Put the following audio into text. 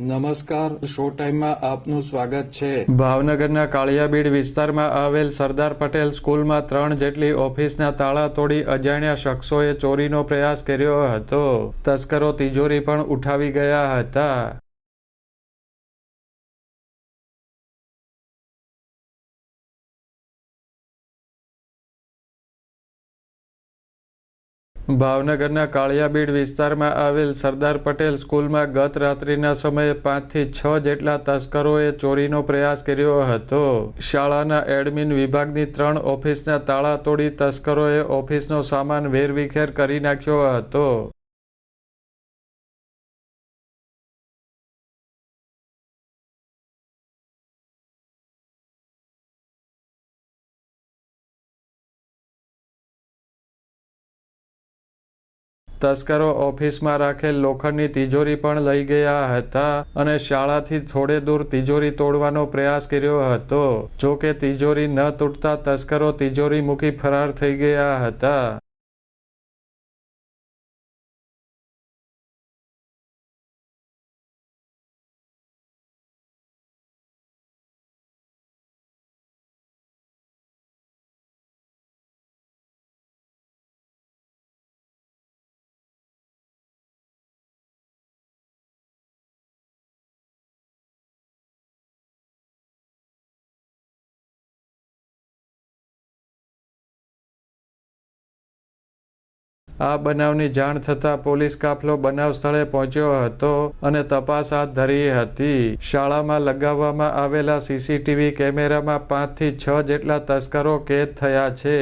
નમસ્કાર, શો ટાઈમમાં આપનું સ્વાગત છે. ભાવનગરના કાળિયાબીડ વિસ્તારમાં આવેલ સરદાર પટેલ સ્કૂલમાં ત્રણ જેટલી ઓફિસના તાળા તોડી અજાણ્યા શખ્સોએ ચોરીનો પ્રયાસ કર્યો હતો. તસ્કરો તિજોરી પણ ઉઠાવી ગયા હતા. ભાવનગરના કાળિયાબીડ વિસ્તારમાં આવેલ સરદાર પટેલ સ્કૂલમાં ગત રાત્રિના સમયે પાંચથી છ જેટલા તસ્કરોએ ચોરીનો પ્રયાસ કર્યો હતો. શાળાના એડમિન વિભાગની ત્રણ ઓફિસના તાળા તોડી તસ્કરોએ ઓફિસનો સામાન વેરવિખેર કરી નાખ્યો હતો. તસ્કરો ઓફિસમાં રાખેલ લોખંડની તિજોરી પણ લઈ ગયા હતા અને શાળાથી થોડે દૂર તિજોરી તોડવાનો પ્રયાસ કર્યો હતો. જો કે તિજોરી ન તૂટતા તસ્કરો તિજોરી મૂકી ફરાર થઈ ગયા હતા. આ બનાવની જાણ થતાં પોલીસ કાફલો બનાવ સ્થળે પહોંચ્યો હતો અને તપાસ હાથ ધરી હતી. શાળામાં લગાવવામાં આવેલા સીસીટીવી કેમેરામાં પાંચથી છ જેટલા તસ્કરો કેદ થયા છે.